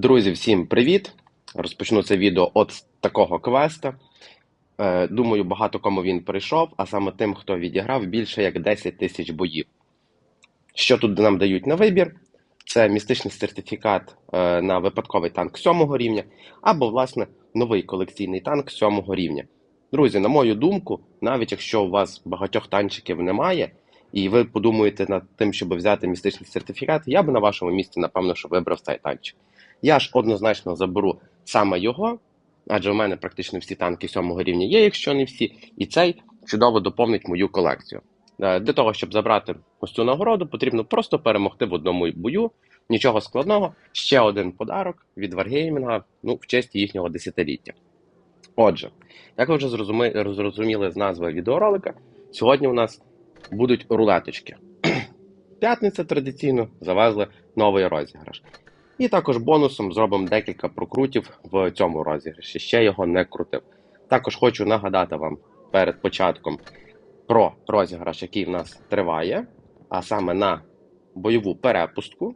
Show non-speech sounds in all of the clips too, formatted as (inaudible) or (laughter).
Друзі, всім привіт! Розпочну це відео от такого квеста. Е, Думаю, багато кому він прийшов, а саме тим, хто відіграв більше як 10 тисяч боїв. Що тут нам дають на вибір? Це містичний сертифікат е, на випадковий танк 7 рівня, або, власне, новий колекційний танк 7 рівня. Друзі, на мою думку, навіть якщо у вас багатьох танчиків немає, і ви подумаєте над тим, щоб взяти містичний сертифікат, я би на вашому місці, напевно, що вибрав цей танчик. Я ж однозначно заберу саме його, адже у мене практично всі танки 7 рівня є, якщо не всі, і цей чудово доповнить мою колекцію. Е, Для того, щоб забрати ось цю нагороду, потрібно просто перемогти в одному бою. Нічого складного. Ще один подарок від Wargaming, ну, в честь їхнього десятиліття. Отже, як ви вже зрозуміли з назви відеоролика, сьогодні у нас будуть рулеточки. (clears throat) П'ятниця традиційно завезли новий розіграш. І також бонусом зробимо декілька прокрутів в цьому розіграші. Ще його не крутив. Також хочу нагадати вам перед початком про розіграш, який в нас триває, а саме на бойову перепустку.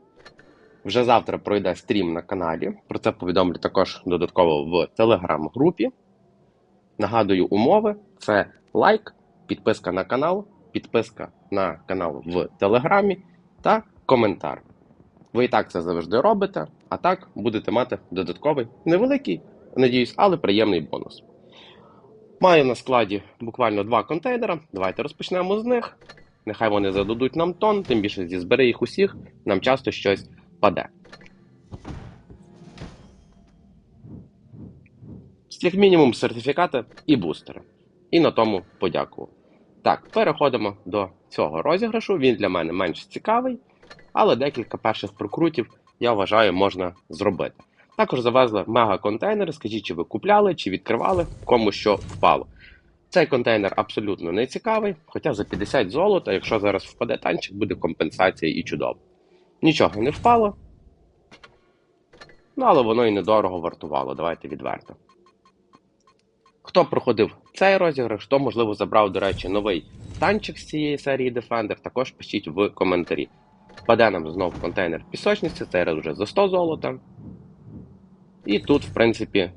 Вже завтра пройде стрім на каналі. Про це повідомлю також додатково в телеграм-групі. Нагадую умови: це лайк, підписка на канал, підписка на канал в Телеграмі та коментар. Ви і так це завжди робите, а так будете мати додатковий невеликий, надіюсь, але приємний бонус. Маю на складі буквально два контейнера. Давайте розпочнемо з них. Нехай вони зададуть нам тон, тим більше зі збери їх усіх, нам часто щось паде. Як мінімум сертифікати і бустери. І на тому подякував. Так, переходимо до цього розіграшу. Він для мене менш цікавий, але декілька перших прокрутів я вважаю можна зробити. Також завезли мега-контейнери. Скажіть, чи ви купляли, чи відкривали, кому що впало. Цей контейнер абсолютно не цікавий, хоча за 50 золота, якщо зараз впаде танчик, буде компенсація і чудово. Нічого не впало. Ну, але воно і недорого вартувало, давайте відверто. Хто проходив цей розіграш, хто, можливо, забрав, до речі, новий танчик з цієї серії Defender, також пишіть в коментарі. Паде нам знову контейнер пісочниці, цей раз вже за 100 золота. І тут, в принципі,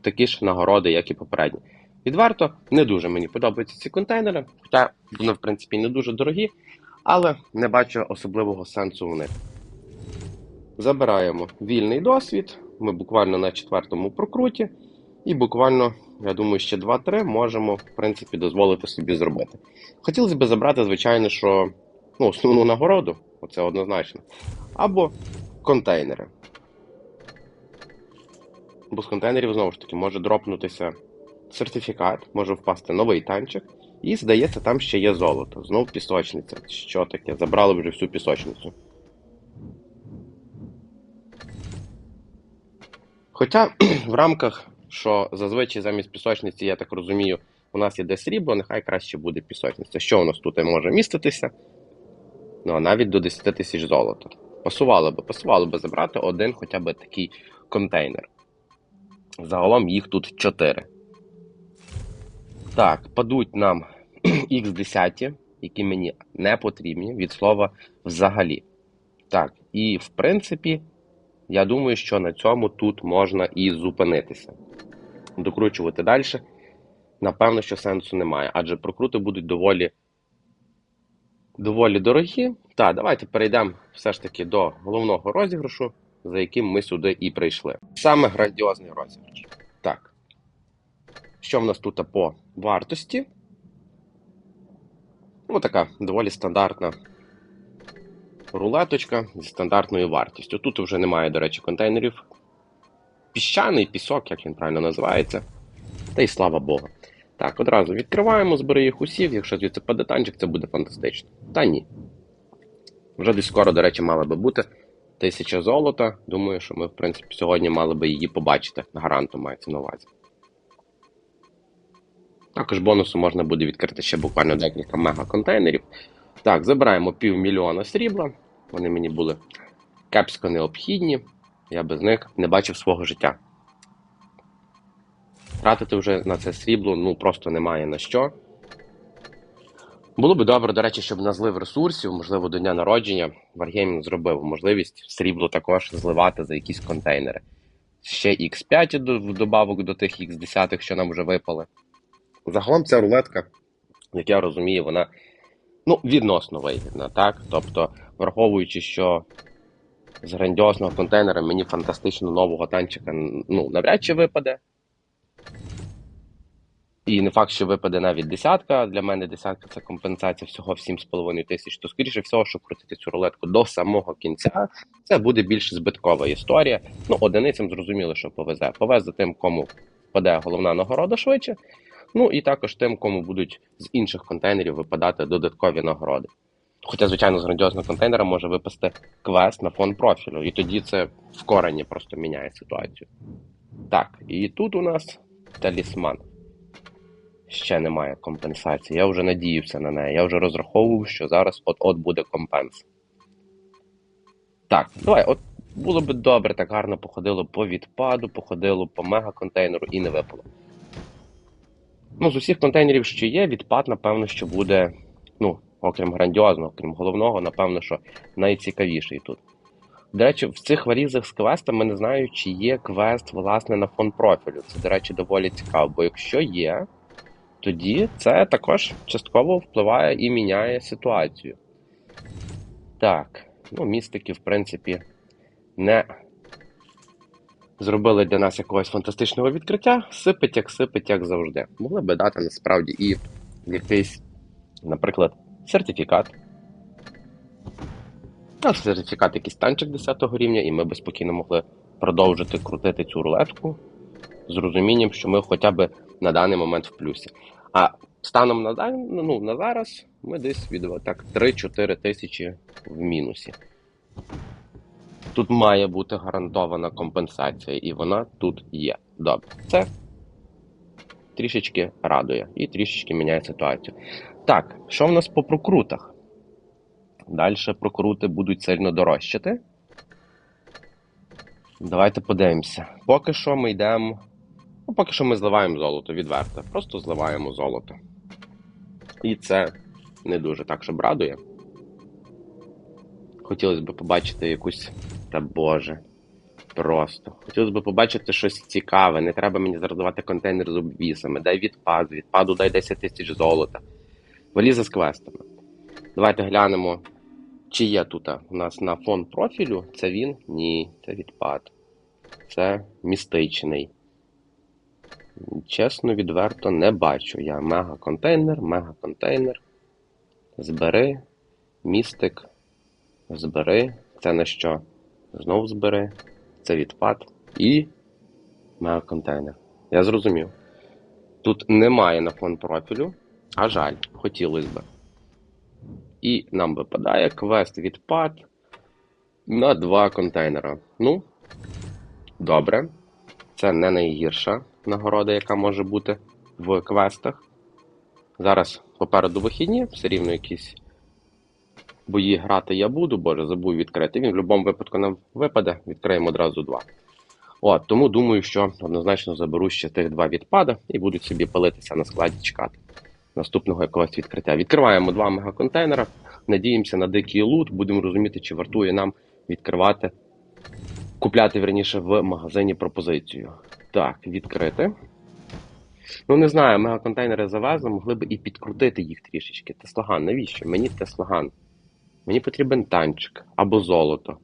такі ж нагороди, як і попередні. Відверто, не дуже мені подобаються ці контейнери, хоча вони, в принципі, не дуже дорогі, але не бачу особливого сенсу в них. Забираємо вільний досвід. Ми буквально на четвертому прокруті, і буквально, я думаю, ще 2-3 можемо, в принципі, дозволити собі зробити. Хотілося б забрати, звичайно, що ну, основну нагороду, оце однозначно, або контейнери. Бо з контейнерів знову ж таки може дропнутися сертифікат, може впасти новий танчик, і здається, там ще є золото. Знов пісочниця. Що таке? Забрали вже всю пісочницю. Хоча (clears throat) в рамках, що зазвичай замість пісочниці, я так розумію, у нас іде срібло, нехай краще буде пісочниця. Що у нас тут може міститися? Ну, а навіть до 10 тисяч золота. Пасувало би, пасувало би забрати один хоча б такий контейнер. Загалом їх тут 4. Так, падуть нам (clears throat) X10, які мені не потрібні від слова взагалі. Так, і в принципі, я думаю, що на цьому тут можна і зупинитися. Докручувати далі. Напевно, що сенсу немає, адже прокрути будуть доволі доволі дорогі. Так, давайте перейдемо все ж таки до головного розіграшу, за яким ми сюди і прийшли. Саме грандіозний розіграш. Так. Що в нас тут по вартості? Ну, така доволі стандартна рулеточка зі стандартною вартістю. Тут вже немає, до речі, контейнерів. Піщаний пісок, як він правильно називається. Та й слава Богу. Так, одразу відкриваємо, збери їх усіх. Якщо звідси паде танчик, це буде фантастично. Та ні. Вже десь скоро, до речі, мала би бути тисяча золота. Думаю, що ми, в принципі, сьогодні мали би її побачити. Гаранту мається на увазі. Також бонусу можна буде відкрити ще буквально декілька мега-контейнерів. Так, забираємо півмільйона срібла. Вони мені були кепсько необхідні. Я без них не бачив свого життя. Тратити вже на це срібло ну просто немає на що. Було би добре, до речі, щоб на злив ресурсів, можливо, до дня народження, Wargaming зробив можливість срібло також зливати за якісь контейнери. Ще X5 в добавок до тих X10, що нам вже випали. Загалом ця рулетка, як я розумію, вона ну, відносно вигідна, так? Тобто, враховуючи, що з грандіозного контейнера мені фантастично нового танчика ну, навряд чи випаде. І не факт, що випаде навіть десятка. Для мене десятка це компенсація всього в 7,5 тисяч. То скоріше всього, що крутити цю рулетку до самого кінця, це буде більш збиткова історія. Ну, одиницям зрозуміло, що повезе. Повезе тим, кому впаде головна нагорода швидше. Ну і також тим, кому будуть з інших контейнерів випадати додаткові нагороди. Хоча, звичайно, з грандіозного контейнера може випасти квест на фон профілю, і тоді це в корені просто міняє ситуацію. Так, і тут у нас талісман. Ще немає компенсації. Я вже надіявся на неї. Я вже розраховував, що зараз от-от буде компенс. Так, давай, от було би добре, так гарно походило по відпаду, походило по мегаконтейнеру і не випало. Ну, з усіх контейнерів, що є, відпад, напевно, що буде, ну, окрім грандіозного, окрім головного, напевно, що найцікавіший тут. До речі, в цих валізах з квестами не знаю, чи є квест, власне, на фон профілю. Це, до речі, доволі цікаво, бо якщо є, тоді це також частково впливає і міняє ситуацію. Так, ну, містики, в принципі, не зробили для нас якогось фантастичного відкриття. Сипить, як сипить, як завжди. Могли би дати насправді і якийсь, наприклад, сертифікат. А сертифікат якийсь танчик 10 рівня, і ми би спокійно могли продовжити крутити цю рулетку з розумінням, що ми хоча б на даний момент в плюсі. А станом на ну, на зараз ми десь від так 3-4 тисячі в мінусі. Тут має бути гарантована компенсація, і вона тут є. Добре. Це трішечки радує і трішечки міняє ситуацію. Так, що в нас по прокрутах? Далі прокрути будуть сильно дорожчати. Давайте подивимося. Поки що ми йдемо. Ну, поки що ми зливаємо золото, відверто. Просто зливаємо золото. І це не дуже так, щоб радує. Хотілося б побачити якусь. Та Боже. Просто. Хотілося б побачити щось цікаве. Не треба мені зараз давати контейнер з обвісами. Дай відпад, відпаду дай 10 тисяч золота. Валіза з квестами. Давайте глянемо, чи є тут у нас на фон профілю. Це він? Ні, це відпад. Це містичний. Чесно, відверто не бачу. Я мега-контейнер, мега-контейнер. Збери, містик, збери. Це на що? Знов збери. Це відпад і мега-контейнер. Я зрозумів. Тут немає на фон профілю, а жаль, хотілося б. І нам випадає квест відпад на два контейнера. Ну, добре. Це не найгірша нагорода, яка може бути в квестах. Зараз попереду вихідні, все рівно якісь бої грати я буду, боже, забув відкрити. Він в будь-якому випадку нам випаде, відкриємо одразу два. От, тому думаю, що однозначно заберу ще тих два відпада і будуть собі палитися на складі чекати наступного якогось відкриття. Відкриваємо два мегаконтейнера, надіємося на дикий лут, будемо розуміти, чи вартує нам відкривати, купляти верніше в магазині пропозицію. Так, відкрити. Ну, не знаю, мегаконтейнери завезли, могли б і підкрутити їх трішечки. Теслоган, навіщо? Мені Теслоган. Мені потрібен танчик або золото.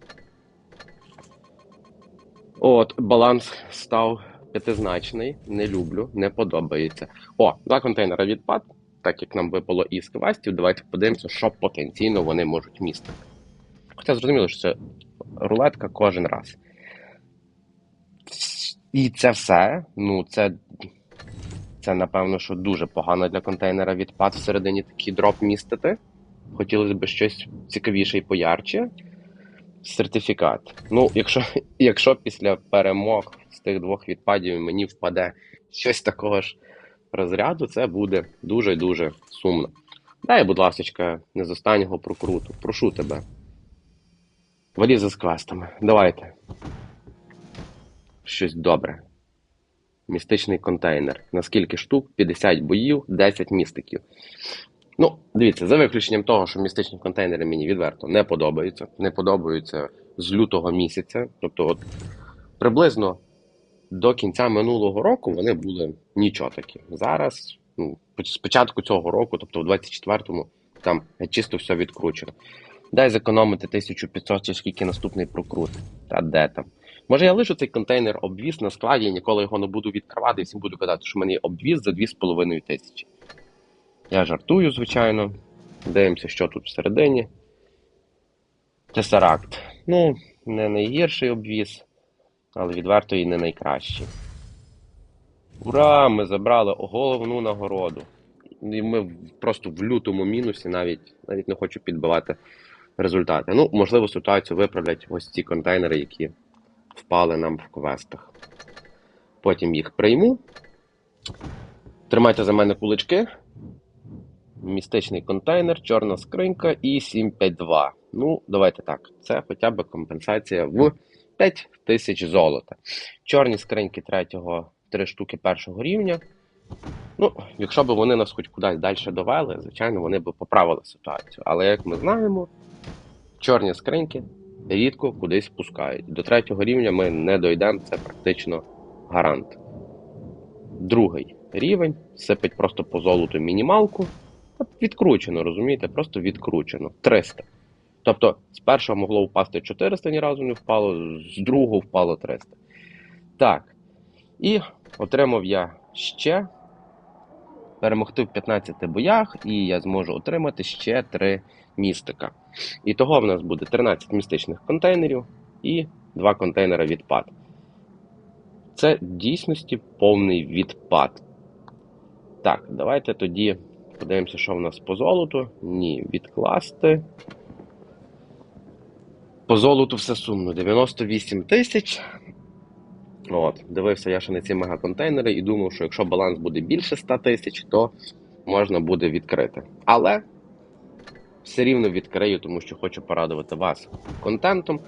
От, баланс став п'ятизначний. Не люблю, не подобається. О, два контейнери відпад, так як нам випало із квестів. Давайте подивимося, що потенційно вони можуть містити. Хоча зрозуміло, що це рулетка кожен раз. І це все. Ну, це, це напевно, що дуже погано для контейнера відпад всередині такий дроп містити. Хотілося б щось цікавіше і поярче. Сертифікат. Ну, якщо, якщо після перемог з тих двох відпадів мені впаде щось такого ж розряду, це буде дуже-дуже сумно. Дай, будь ласка, не з останнього прокруту. Прошу тебе. Валіза з квестами. Давайте. Щось добре. Містичний контейнер. На скільки штук? 50 боїв, 10 містиків. Ну, дивіться, за виключенням того, що містичні контейнери мені відверто не подобаються. Не подобаються з лютого місяця. Тобто, от приблизно до кінця минулого року вони були нічого такі. Зараз, ну, з початку цього року, тобто в 24-му, там чисто все відкручено. Дай зекономити 1500 чи скільки наступний прокрут. Та де там? Може я лишу цей контейнер обвіз на складі і ніколи його не буду відкривати і всім буду казати, що в мене є обвіз за 2,5 тисячі. Я жартую, звичайно. Дивимося, що тут всередині. Тесаракт. Ну, не найгірший обвіз, але відверто і не найкращий. Ура! Ми забрали головну нагороду. І ми просто в лютому мінусі навіть, навіть не хочу підбивати результати. Ну, можливо, ситуацію виправлять ось ці контейнери, які впали нам в квестах. Потім їх прийму. Тримайте за мене кулички. Містичний контейнер, чорна скринька і 752. Ну, давайте так. Це хоча б компенсація в 5 тисяч золота. Чорні скриньки третього, три штуки першого рівня. Ну, якщо б вони нас хоч кудись далі довели, звичайно, вони б поправили ситуацію. Але як ми знаємо, чорні скриньки рідко кудись пускають. До третього рівня ми не дійдемо, це практично гарант. Другий рівень сипить просто по золоту мінімалку. Відкручено, розумієте? Просто відкручено. 300. Тобто з першого могло впасти 400, ні разу не впало, з другого впало 300. Так. І отримав я ще перемогти в 15 боях, і я зможу отримати ще 3 містика. І того в нас буде 13 містичних контейнерів і 2 контейнера відпад. Це в дійсності повний відпад. Так, давайте тоді подивимося, що в нас по золоту. Ні, відкласти. По золоту все сумно. 98 тисяч. От, дивився я ще на ці мегаконтейнери і думав, що якщо баланс буде більше 100 тисяч, то можна буде відкрити. Але все рівно відкрию, тому що хочу порадувати вас контентом.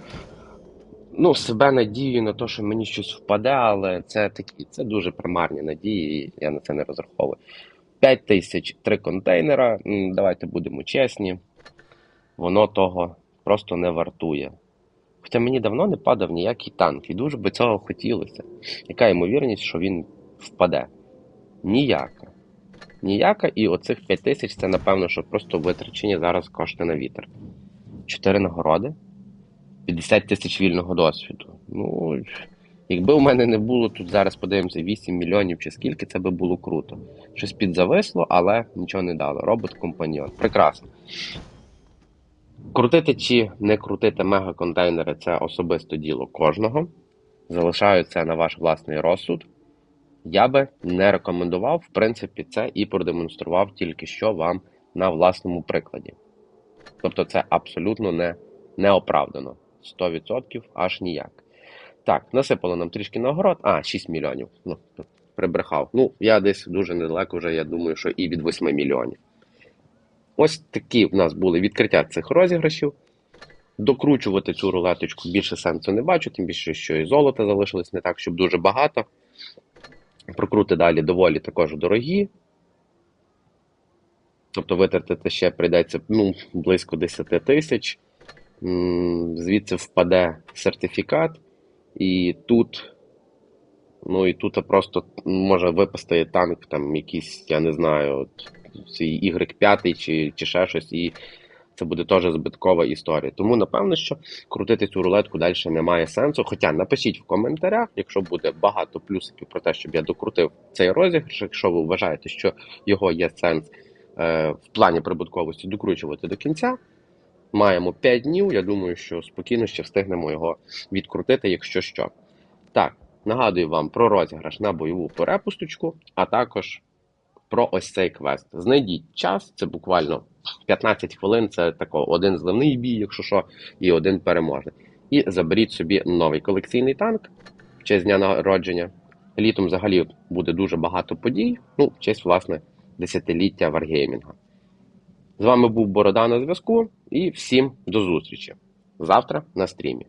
Ну, себе надію на те, що мені щось впаде, але це такі, це дуже примарні надії, і я на це не розраховую. 5 тисяч три контейнера. Давайте будемо чесні. Воно того просто не вартує. Хоча мені давно не падав ніякий танк, і дуже би цього хотілося. Яка ймовірність, що він впаде? Ніяка. Ніяка, і оцих 5 тисяч це, напевно, що просто витрачені зараз кошти на вітер. Чотири нагороди, 50 тисяч вільного досвіду. Ну, якби у мене не було тут зараз, подивимося, 8 мільйонів чи скільки, це би було круто. Щось підзависло, але нічого не дало. Робот-компаньйон. Прекрасно. Крутити чи не крутити мегаконтейнери це особисто діло кожного. Залишаю це на ваш власний розсуд. Я би не рекомендував, в принципі, це і продемонстрував тільки що вам на власному прикладі. Тобто це абсолютно не, не оправдано. 100% аж ніяк. Так, насипало нам трішки нагород. А, 6 мільйонів. Ну, прибрехав. Ну, я десь дуже недалеко вже, я думаю, що і від 8 мільйонів. Ось такі в нас були відкриття цих розіграшів. Докручувати цю рулеточку більше сенсу не бачу, тим більше, що і золота залишилось не так, щоб дуже багато. Прокрути далі доволі також дорогі. Тобто витратити ще прийдеться ну, близько 10 тисяч. Звідси впаде сертифікат, і тут, ну і тут просто може випасти танк, там якийсь, я не знаю, от, цей Y5 чи, чи ще щось, і це буде теж збиткова історія. Тому, напевно, що крутити цю рулетку далі немає сенсу. Хоча напишіть в коментарях, якщо буде багато плюсиків про те, щоб я докрутив цей розіграш, якщо ви вважаєте, що його є сенс е, в плані прибутковості докручувати до кінця. Маємо 5 днів. Я думаю, що спокійно ще встигнемо його відкрутити, якщо що. Так, нагадую вам про розіграш на бойову перепусточку, а також про ось цей квест. Знайдіть час, це буквально 15 хвилин. Це тако один зливний бій, якщо що, і один переможний. І заберіть собі новий колекційний танк в честь дня народження. Літом взагалі буде дуже багато подій. Ну, в честь, власне, десятиліття варгеймінга. З вами був Борода на зв'язку і всім до зустрічі завтра на стрімі.